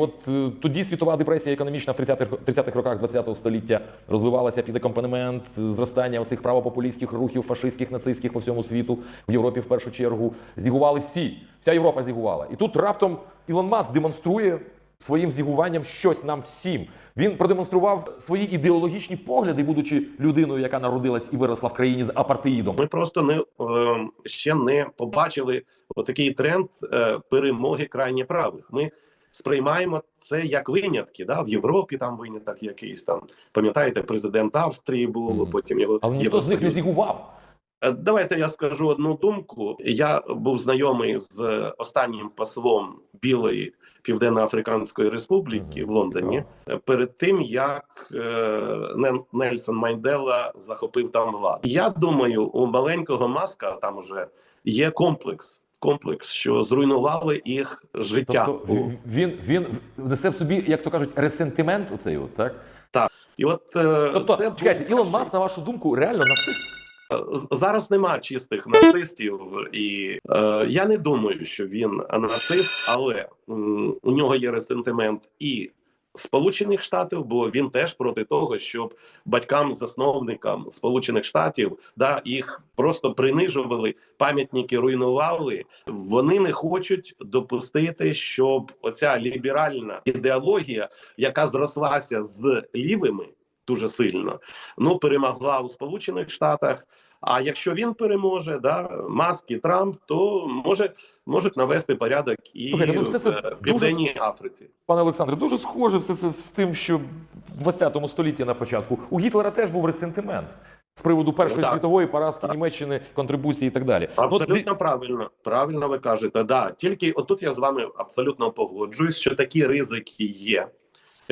от е, тоді світова депресія економічна в 30-х 30-х роках 20-го століття розвивалася під акомпанемент зростання оцих правопопулістських рухів, фашистських, нацистських по всьому світу, в Європі в першу чергу. Зігували всі. Вся Європа зігувала. І тут раптом Ілон Маск демонструє своїм зігуванням щось нам всім. Він продемонстрував свої ідеологічні погляди, будучи людиною, яка народилась і виросла в країні з апартеїдом. Ми просто не е, ще не побачили отакий тренд е, перемоги крайнє правих. Ми сприймаємо це як винятки. Да? В Європі там виняток якийсь там. Пам'ятаєте, президент Австрії був, Мгм. потім його Але ніхто з них не зігував. Е, Давайте я скажу одну думку. Я був знайомий з е, останнім послом Білої Південно-Африканської Республіки Мгм, в Лондоні е, перед тим, як е, Нельсон Мандела захопив там владу. Я думаю, у маленького маска там уже є комплекс. Комплекс, що зруйнували їх життя. Тобто він, він несе в собі, як то кажуть, ресентимент у цей от, так? І от е, Тобто, це чекайте, Ілон Маск, на вашу думку, реально нацист? Зараз нема чистих нацистів, і е, я не думаю, що він нацист, але м, у нього є ресентимент і Сполучених Штатів, бо він теж проти того, щоб батькам-засновникам Сполучених Штатів да їх просто принижували, пам'ятники руйнували. Вони не хочуть допустити, щоб оця ліберальна ідеологія, яка зрослася з лівими дуже сильно, ну перемогла у Сполучених Штатах. А якщо він переможе, да Маск і Трамп, то може можуть навести порядок і Слухайте, ну, все це в е, дуже Африці. Пане Олександре, дуже схоже все це з тим, що в 20 столітті на початку у Гітлера теж був ресентимент з приводу Першої Так. світової поразки Німеччини, контрибуції і так далі. Ну, от Абсолютно правильно, правильно ви кажете. Да, тільки отут я з вами абсолютно погоджуюсь, що такі ризики є.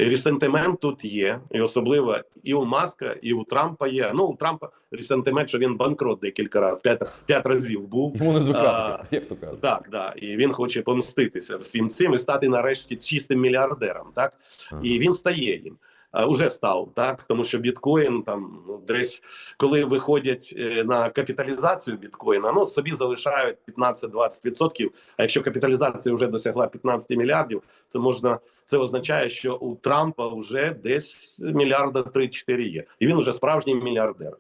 Ресентимент тут є, і особливо і у Маска, і у Трампа є. Ну у Трампа ресентимент, що він банкрот декілька разів, п'ять, п'ять разів був. Йому не звикати, як то кажуть. Так, да, і він хоче помститися всім цим і стати нарешті чистим мільярдером. Так Ага. і він стає їм. А, Уже став так, тому що біткоін там ну, десь коли виходять е, на капіталізацію біткоїна, ну собі залишають 15-20%, А якщо капіталізація вже досягла 15 мільярдів, це можна це означає, що у Трампа вже десь мільярда 3-4 є, і він уже справжній мільярдер.